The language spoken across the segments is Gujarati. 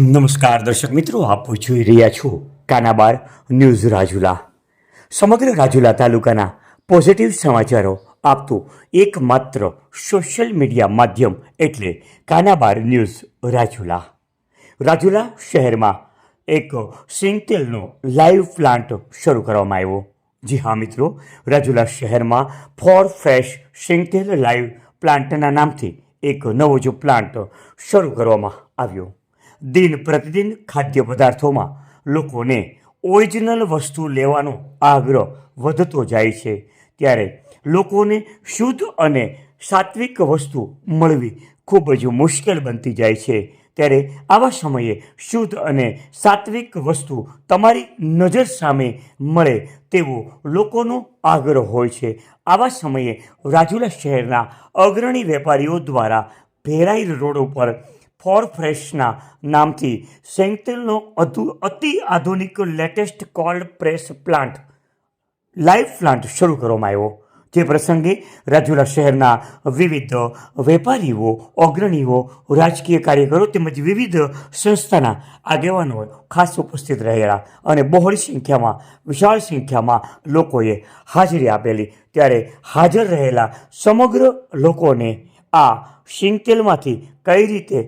નમસ્કાર દર્શક મિત્રો, આપ જોઈ રહ્યા છો કાનાબાર ન્યૂઝ રાજુલા. સમગ્ર રાજુલા તાલુકાના પોઝિટિવ સમાચારો આપતું એકમાત્ર સોશિયલ મીડિયા માધ્યમ એટલે કાનાબાર ન્યૂઝ રાજુલા. રાજુલા શહેરમાં એક સિંગતેલનો લાઈવ પ્લાન્ટ શરૂ કરવામાં આવ્યો. જી હા મિત્રો, રાજુલા શહેરમાં ફોર ફ્રેશ સિંગતેલ લાઈવ પ્લાન્ટના નામથી એક નવો જો પ્લાન્ટ શરૂ કરવામાં આવ્યો. દિન પ્રતિદિન ખાદ્ય પદાર્થોમાં લોકોને ઓરિજિનલ વસ્તુ લેવાનો આગ્રહ વધતો જાય છે. ત્યારે લોકોને શુદ્ધ અને સાત્વિક વસ્તુ મળવી ખૂબ જ મુશ્કેલ બનતી જાય છે. ત્યારે આવા સમયે શુદ્ધ અને સાત્વિક વસ્તુ તમારી નજર સામે મળે તેવો લોકોનો આગ્રહ હોય છે. આવા સમયે રાજુલા શહેરના અગ્રણી વેપારીઓ દ્વારા ભેરાઈ રોડ ઉપર ફોર ફ્રેશના નામથી સેન્ટેલનો અતિ આધુનિક latest cold press plant, live plant શરૂ કરવામાં આવ્યો. જે પ્રસંગે રાજુલા શહેરના વિવિધ વેપારીઓ, અગ્રણીઓ, રાજકીય કાર્યકરો તેમજ વિવિધ સંસ્થાના આગેવાનો ખાસ ઉપસ્થિત રહેલા અને બહોળી સંખ્યામાં, વિશાળ સંખ્યામાં લોકોએ હાજરી આપેલી. ત્યારે હાજર રહેલા સમગ્ર લોકોને આ સિંગ તેલમાંથી કઈ રીતે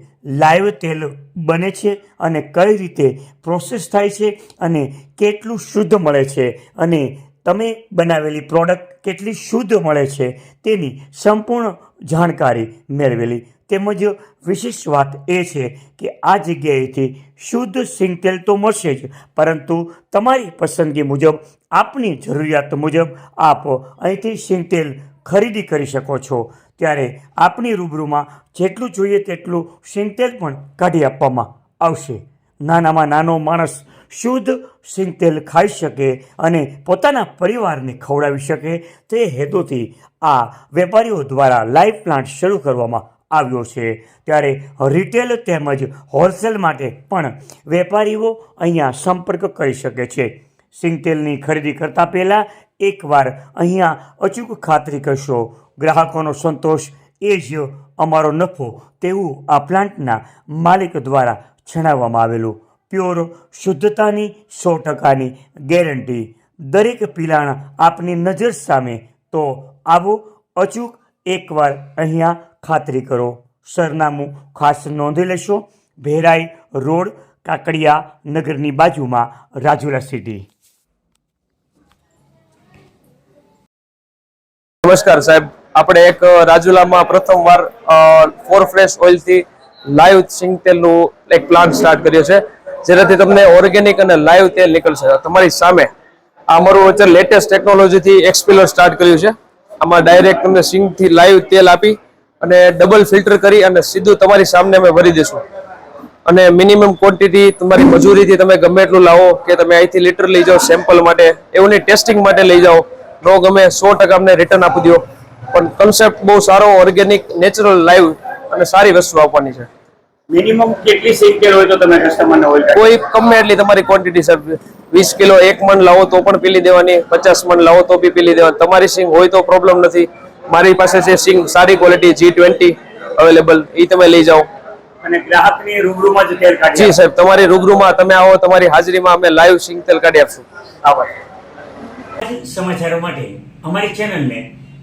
લાઈવ તેલ બને છે અને કઈ રીતે પ્રોસેસ થાય છે અને કેટલું શુદ્ધ મળે છે અને તમે બનાવેલી પ્રોડક્ટ કેટલી શુદ્ધ મળે છે તેની સંપૂર્ણ જાણકારી મેળવેલી. તેમજ વિશેષ વાત એ છે કે આ જગ્યાએથી શુદ્ધ સિંગતેલ તો મળશે જ, પરંતુ તમારી પસંદગી મુજબ, આપની જરૂરિયાત મુજબ આપ અહીંથી સિંગતેલ ખરીદી કરી શકો છો. ત્યારે આપની રૂબરૂમાં જેટલું જોઈએ તેટલું સિંગતેલ પણ કાઢી આપવામાં આવશે. નાનામાં નાનો માણસ શુદ્ધ સિંગતેલ ખાઈ શકે અને પોતાના પરિવારને ખવડાવી શકે તે હેતુથી આ વેપારીઓ દ્વારા લાઈવ પ્લાન્ટ શરૂ કરવામાં આવ્યો છે. ત્યારે રિટેલ તેમજ હોલસેલ માટે પણ વેપારીઓ અહીંયા સંપર્ક કરી શકે છે. સિંગતેલની ખરીદી કરતાં પહેલાં એકવાર અહીંયા અચૂક ખાતરી કરશો. ગ્રાહકોનો સંતોષ એ જ અમારો નફો તેવું આ પ્લાન્ટના માલિક દ્વારા જણાવવામાં આવેલું. પ્યોર શુદ્ધતાની સો ટકાની ગેરંટી. દરેક પિલાણ આપની નજર સામે. તો આવો અચૂક એકવાર અહીંયા ખાતરી કરો. સરનામું ખાસ નોંધી લેશો. ભેરાઈ રોડ, કાકડિયા નગરની બાજુમાં રાજુલા સિટી. નમસ્કાર સાહેબ. આપણે એક રાજુલામાં પ્રથમવાર ફોર ફ્રેશ ઓઇલથી લાઈવ સિંગ તેલનું એક પ્લાન્ટ સ્ટાર્ટ કર્યો છે. જેનાથી તમને ઓર્ગેનિક અને લાઈવ તેલ નીકળશે. તમારી સામે અમારું અત્યારે લેટેસ્ટ ટેકનોલોજીથી એક્સપિલર સ્ટાર્ટ કર્યું છે. આમાં ડાયરેક્ટ તમને સિંગથી લાઈવ તેલ આપી અને ડબલ ફિલ્ટર કરી અને સીધું તમારી સામે અમે ભરી દઈશું. અને મિનિમમ ક્વોન્ટિટી તમારી મજૂરીથી તમે ગમે એટલું લાવો કે તમે અહીંથી લીટર લઈ જાઓ સેમ્પલ માટે એવું ટેસ્ટિંગ માટે લઈ જાઓ નો ગમે સો ટકા અમને રિટર્ન આપી દો. પણ કન્સેપ્ટ બહુ સારો ઓર્ગેનિક નેચરલ લાઈવ અને સારી વસ્તુ આપવાની છે. મિનિમમ કેટલી સિંગતેલ હોય તો તમે કસ્ટમરને હોય? કોઈ કમે એટલી તમારી ક્વોન્ટિટી સર વીસ કિલો એક મણ લાવો તો પણ પીલી દેવાની પચાસ મણ લાવો તો બી પીલી દેવાની. તમારી સિંગ હોય તો પ્રોબ્લેમ નથી. મારી પાસે છે સિંગ સારી ક્વોલિટી જી ટ્વેન્ટી અવેલેબલ એ તમે લઈ જાઓ. અને ગ્રાહકની રૂબરૂમાં જ તેલ જી સાહેબ તમારી રૂબરૂમાં તમે આવો તમારી હાજરીમાં અમે લાઈવ સિંગ તેલ કાઢી આપશું. આભાર. સમાચારો માટે અમારી ચેનલને